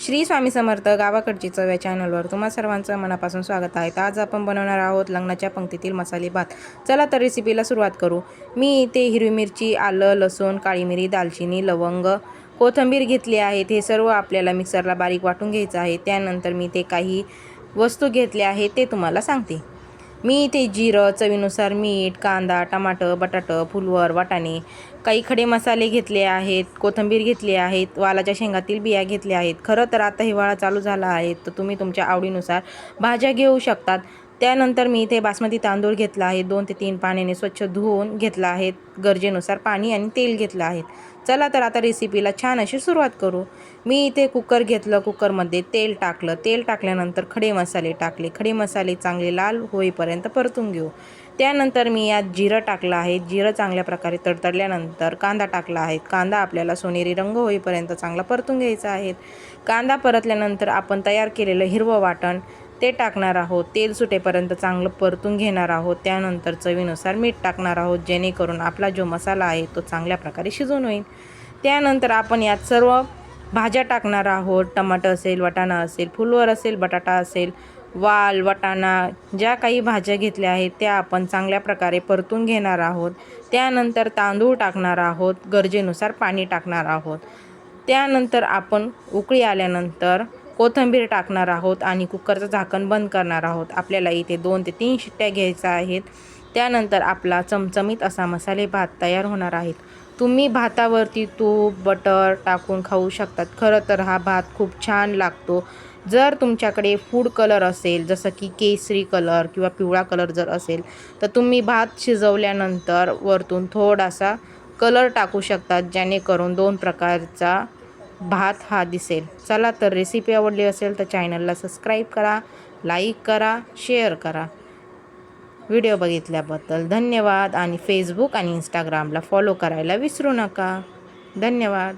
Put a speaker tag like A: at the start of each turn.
A: श्री स्वामी समर्थ गावाकडची चव या चॅनलवर तुम्हा सर्वांचं मनापासून स्वागत आहे. आज आपण बनवणार आहोत लग्नाच्या पंक्तीतील मसाले भात. चला तर रेसिपीला सुरुवात करू. मी इथे हिरवी मिरची आलं लसूण काळी मिरी दालचिनी लवंग कोथिंबीर घेतली आहेत. हे सर्व आपल्याला मिक्सरला बारीक वाटून घ्यायचं आहे. त्यानंतर मी ते काही वस्तू घेतल्या आहेत ते तुम्हाला सांगते. मी इथे जिरं चवीनुसार मीठ कांदा टमाटर बटाटं फुलवर वाटाणे काही खडे मसाले घेतले आहेत कोथिंबीर घेतली आहेत वालाच्या शेंगातील बिया घेतल्या आहेत. खरं तर आता हिवाळा चालू झाला आहे तर तुम्ही तुमच्या आवडीनुसार भाज्या घेऊ शकतात. त्यानंतर मी इथे बासमती तांदूळ घेतला आहे. दोन ते तीन पाण्याने स्वच्छ धुवून घेतला आहे. गरजेनुसार पाणी आणि तेल घेतलं आहे. चला तर आता रेसिपीला छान अशी सुरुवात करू. मी इथे कुकर घेतलं. कुकरमध्ये तेल टाकलं. तेल टाकल्यानंतर खडे मसाले टाकले. खडे मसाले चांगले लाल होईपर्यंत परतून घेऊ. त्यानंतर मी यात जिरं टाकलं आहे. जिरं चांगल्या प्रकारे तडतडल्यानंतर कांदा टाकला आहे. कांदा आपल्याला सोनेरी रंग होईपर्यंत चांगला परतून घ्यायचा आहे. कांदा परतल्यानंतर आपण तयार केलेलं हिरवं वाटण ते टाकणार आहोत. तेल सुटेपर्यंत चांगलं परतून घेणार आहोत. त्यानंतर चवीनुसार मीठ टाकणार आहोत जेणेकरून आपला जो मसाला आहे तो चांगल्या प्रकारे शिजून होईल. त्यानंतर आपण यात सर्व भाज्या टाकणार आहोत. टमाटर असेल वाटाणा असेल फुलवर असेल बटाटा असेल वाल वटाणा ज्या काही भाज्या घेतल्या आहेत त्या आपण चांगल्या प्रकारे परतून घेणार आहोत. त्यानंतर तांदूळ टाकणार आहोत. गरजेनुसार पाणी टाकणार आहोत. त्यानंतर आपण उकळी आल्यानंतर कोथिंबीर टाकणार आहोत आणि कुकरचं झाकण बंद करणार आहोत. आपल्याला इथे दोन ते तीन शिट्ट्या घ्यायच्या आहेत. त्यानंतर आपला चमचमीत असा मसाले भात तयार होणार आहेत. तुम्ही भातावरती तूप बटर टाकून खाऊ शकतात. खरं तर हा भात खूप छान लागतो. जर तुमच्याकडे फूड कलर असेल जसं की केसरी कलर किंवा पिवळा कलर जर असेल तर तुम्ही भात शिजवल्यानंतर वरतून थोडासा कलर टाकू शकतात जेणेकरून दोन प्रकारचा भात हा दिसेल. चला तर रेसिपी आवडली असेल तर चॅनलला सबस्क्राईब करा लाईक करा शेअर करा. व्हिडिओ बघितल्याबद्दल धन्यवाद. आणि फेसबुक आणि इंस्टाग्रामला फॉलो करायला विसरू नका. धन्यवाद.